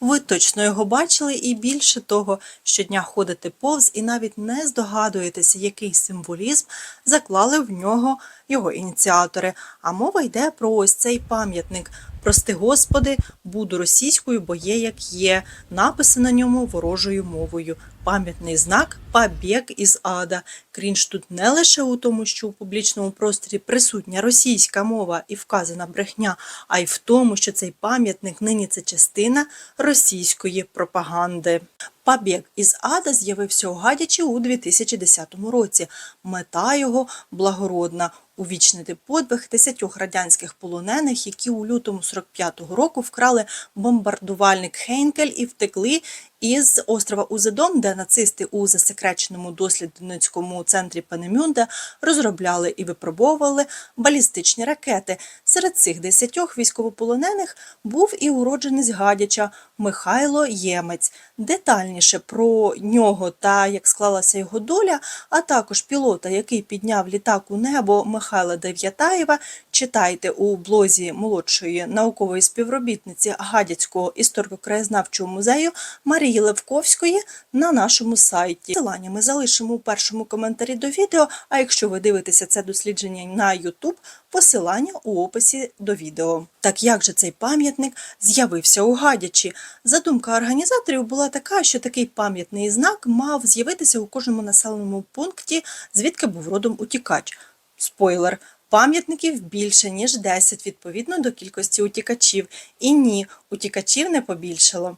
Ви точно його бачили і більше того, щодня ходите повз і навіть не здогадуєтеся, який символізм заклали в нього його ініціатори. А мова йде про ось цей пам'ятник. Прости Господи, буду російською, бо є як є. Написи на ньому ворожою мовою. Пам'ятний знак «Побіг із ада. Крінж тут не лише у тому, що у публічному просторі присутня російська мова і вказана брехня, а й в тому, що цей пам'ятник нині це частина російської пропаганди. Побіг із ада з'явився у Гадячі у 2010 році. Мета його благородна увічнити подвиг десятьох радянських полонених, які у лютому 45-го року вкрали бомбардувальник Хейнкель і втекли із острова Узедом, де нацисти у засекреченому дослідницькому центрі Пенемюнде розробляли і випробовували балістичні ракети. Серед цих десятьох військовополонених був і уродженець Гадяча Михайло Ємець. Детальніше про нього та як склалася його доля, а також пілота, який підняв літак у небо Михайла Дев'ятаєва, читайте у блозі молодшої наукової співробітниці Гадяцького історико-краєзнавчого музею Марії Левковської на нашому сайті. Посилання ми залишимо у першому коментарі до відео. А якщо ви дивитеся це дослідження на YouTube, посилання у описі до відео. Так як же цей пам'ятник з'явився у Гадячі? Задумка організаторів була така, що такий пам'ятний знак мав з'явитися у кожному населеному пункті, звідки був родом утікач. Спойлер. Пам'ятників більше, ніж 10 відповідно до кількості утікачів. І ні, утікачів не побільшало.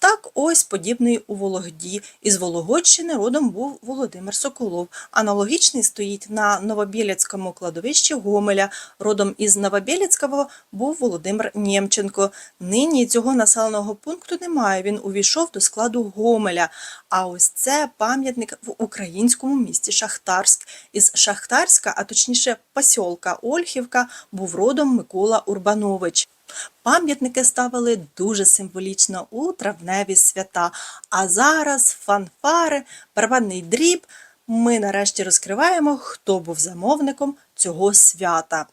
Так ось подібний у Вологді. Із Вологодщини родом був Володимир Соколов. Аналогічний стоїть на Новобєлецькому кладовищі Гомеля. Родом із Новобєлецького був Володимир Нємченко. Нині цього населеного пункту немає. Він увійшов до складу Гомеля. А ось це пам'ятник в українському місті Шахтарськ. Із Шахтарська, а точніше посілка Ольхівка, був родом Микола Урбанович. Пам'ятники ставили дуже символічно у травневі свята. А зараз фанфари, барабанний дріб. Ми нарешті розкриваємо, хто був замовником цього свята.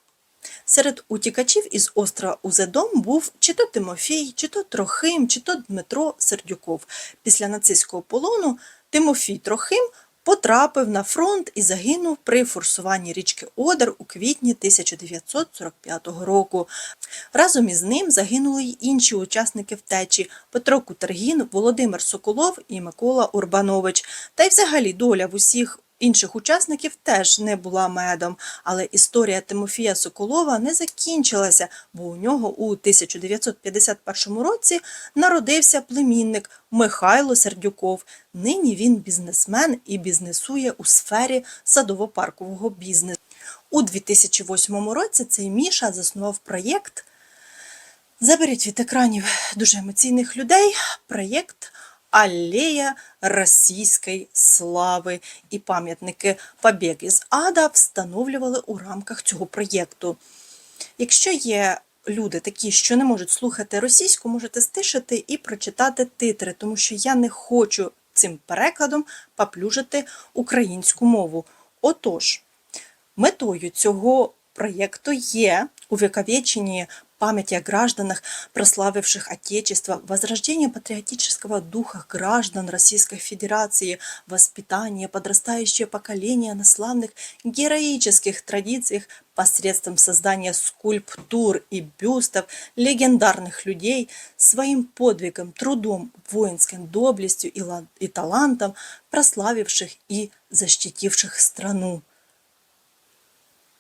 Серед утікачів із острова Узедом був чи то Тимофій, чи то Трохим, чи то Дмитро Сердюков. Після нацистського полону Тимофій Трохим потрапив на фронт і загинув при форсуванні річки Одер у квітні 1945 року. Разом із ним загинули й інші учасники втечі Петро Кутергін, Володимир Соколов і Микола Урбанович. Та й взагалі доля в усіх інших учасників теж не була медом, але історія Тимофія Соколова не закінчилася, бо у нього у 1951 році народився племінник Михайло Сердюков. Нині він бізнесмен і бізнесує у сфері садово-паркового бізнесу. У 2008 році цей Міша заснував проєкт. Заберіть від екранів дуже емоційних людей проєкт Алея російської слави і пам'ятники «Побіг із ада встановлювали у рамках цього проєкту. Якщо є люди такі, що не можуть слухати російську, можете стишити і прочитати титри, тому що я не хочу цим перекладом поплюжити українську мову. Отож, метою цього проєкту є увековечення памяти о гражданах, прославивших Отечество, возрождение патриотического духа граждан Российской Федерации, воспитание подрастающее поколение на славных героических традициях посредством создания скульптур и бюстов легендарных людей, своим подвигом, трудом, воинским доблестью и и талантом, прославивших и защитивших страну.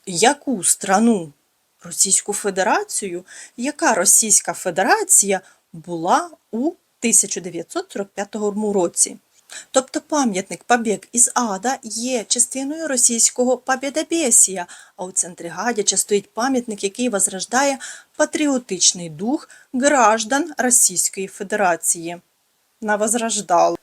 Яку страну? Російську Федерацію, яка Російська Федерація була у 1945 році. Тобто пам'ятник Побіг із Ада є частиною російського Побєдобєсія, а у центрі Гадяча стоїть пам'ятник, який возрождає патріотичний дух граждан Російської Федерації. Навозрождали.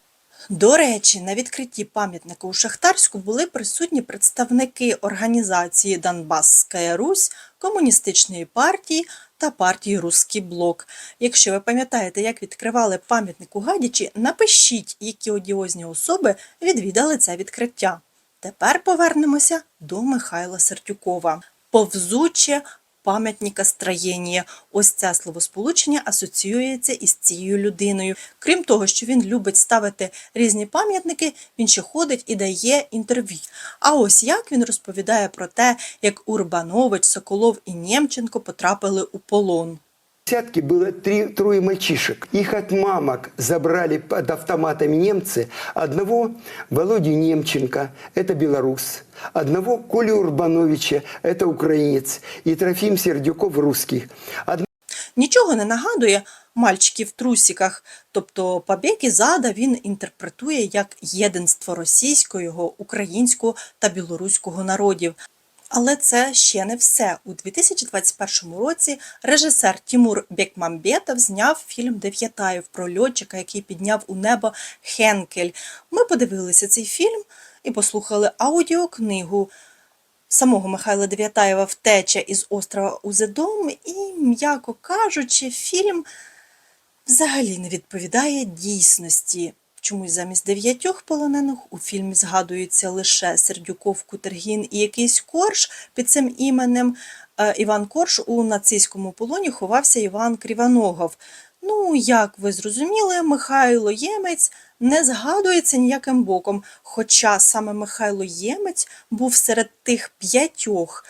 До речі, на відкритті пам'ятника у Шахтарську були присутні представники організації Донбасська Русь, Комуністичної партії та партії Руський Блок. Якщо ви пам'ятаєте, як відкривали пам'ятник у Гадячі, напишіть, які одіозні особи відвідали це відкриття. Тепер повернемося до Михайла Сертюкова. Повзуче пам'ятника строєння. Ось це словосполучення асоціюється із цією людиною. Крім того, що він любить ставити різні пам'ятники, він ще ходить і дає інтерв'ю. А ось як він розповідає про те, як Урбанович, Соколов і Нємченко потрапили у полон десятке было три, трое мальчишек. Их от мамок забрали под автоматами немцы. Одного Володю Немченко, это белорус. Одного Колю Урбановича, это украинец. И Трофим Сердюков, русский. Одного Нічого не нагадує мальчиків в трусіках. Тобто побіг із ада він інтерпретує як єдинство російського, українського та білоруського народів. Але це ще не все. У 2021 році режисер Тімур Бекмамбетов зняв фільм Дев'ятаїв про льотчика, який підняв у небо Хенкель. Ми подивилися цей фільм і послухали аудіокнигу самого Михайла Дев'ятаєва Втеча із острова Узедом, і, м'яко кажучи, фільм взагалі не відповідає дійсності. Чомусь замість дев'ятьох полонених у фільмі згадуються лише Сердюков, Кутергін і якийсь корж під цим іменем. Е, Іван Корж у нацистському полоні ховався Іван Кріваногов. Ну, як ви зрозуміли, Михайло Ємець не згадується ніяким боком, хоча саме Михайло Ємець був серед тих п'ятьох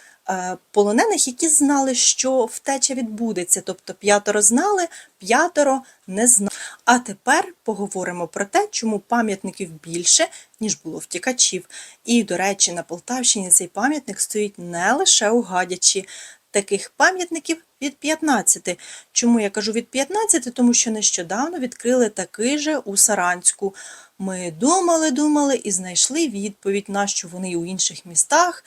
полонених, які знали, що втеча відбудеться. Тобто п'ятеро знали, п'ятеро не знали. А тепер поговоримо про те, чому пам'ятників більше, ніж було втікачів. І, до речі, на Полтавщині цей пам'ятник стоїть не лише у Гадячі. Таких пам'ятників від 15. Чому я кажу від 15? Тому що нещодавно відкрили такий же у Саранську. Ми думали, думали і знайшли відповідь, на що вони у інших містах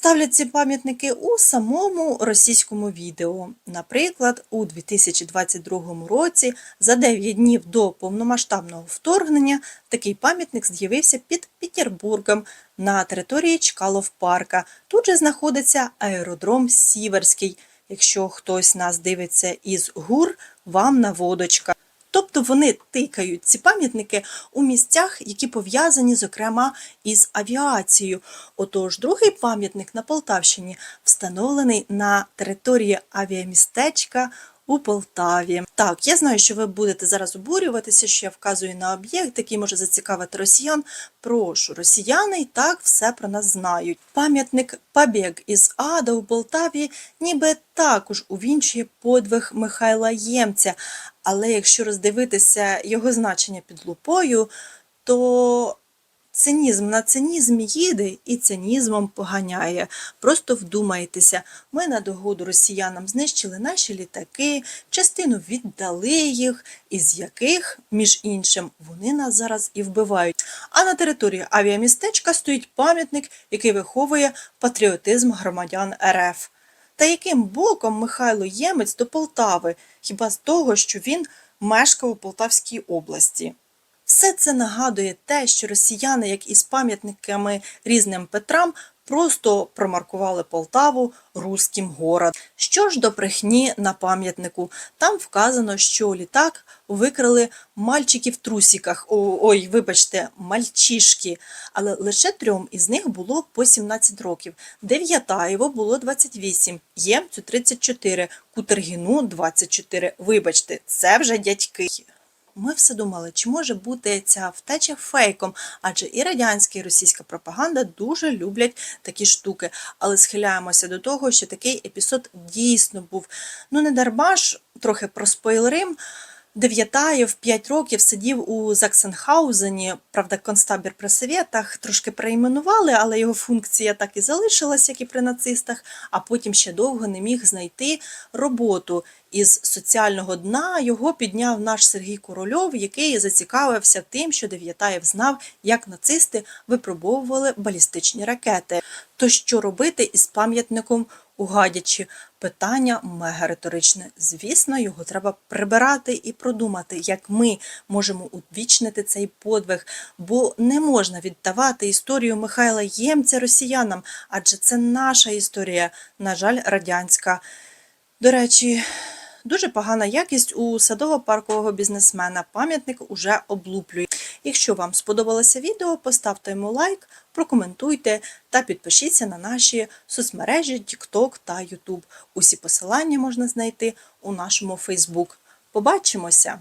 ставлять ці пам'ятники у самому російському відео. Наприклад, у 2022 році, за 9 днів до повномасштабного вторгнення, такий пам'ятник з'явився під Петербургом на території Чкалов парка. Тут же знаходиться аеродром Сіверський. Якщо хтось нас дивиться із гур, вам наводочка. Тобто вони тикають ці пам'ятники у місцях, які пов'язані, зокрема, із авіацією. Отож, другий пам'ятник на Полтавщині встановлений на території авіамістечка у Полтаві. Так, я знаю, що ви будете зараз обурюватися, що я вказую на об'єкт, який може зацікавити росіян. Прошу, росіяни і так все про нас знають. Пам'ятник Побіг із Ада у Полтаві ніби також увінчує подвиг Михайла Ємця. Але якщо роздивитися його значення під лупою, то цинізм на цинізм їде і цинізмом поганяє. Просто вдумайтеся, ми на догоду росіянам знищили наші літаки, частину віддали їх, із яких, між іншим, вони нас зараз і вбивають. А на території авіамістечка стоїть пам'ятник, який виховує патріотизм громадян РФ. Та яким боком Михайло Ємець до Полтави, хіба з того, що він мешкав у Полтавській області? Все це нагадує те, що росіяни, як із пам'ятниками різним Петрам, просто промаркували Полтаву руським город. Що ж до брехні на пам'ятнику, там вказано, що літак викрали мальчики в трусіках. Ой, вибачте, мальчишки. Але лише трьом із них було по 17 років. Дев'ятаєво було 28, Ємцю 34, Кутергіну 24. Вибачте, це вже дядьки. Ми все думали, чи може бути ця втеча фейком, адже і радянська, і російська пропаганда дуже люблять такі штуки, але схиляємося до того, що такий епізод дійсно був. Ну не дарма ж, трохи проспойлерим. Дев'ятаєв 5 років сидів у Заксенхаузені, правда, концтабір при совєтах трошки перейменували, але його функція так і залишилась, як і при нацистах, а потім ще довго не міг знайти роботу. Із соціального дна його підняв наш Сергій Корольов, який зацікавився тим, що Дев'ятаєв знав, як нацисти випробовували балістичні ракети. То що робити із пам'ятником у Гадячі? Питання мега риторичне. Звісно, його треба прибирати і продумати, як ми можемо увічнити цей подвиг, бо не можна віддавати історію Михайла Ємця росіянам, адже це наша історія, на жаль, радянська. До речі, дуже погана якість у садово-паркового бізнесмена. Пам'ятник уже облуплює. Якщо вам сподобалося відео, поставте йому лайк, прокоментуйте та підпишіться на наші соцмережі TikTok та YouTube. Усі посилання можна знайти у нашому Facebook. Побачимося!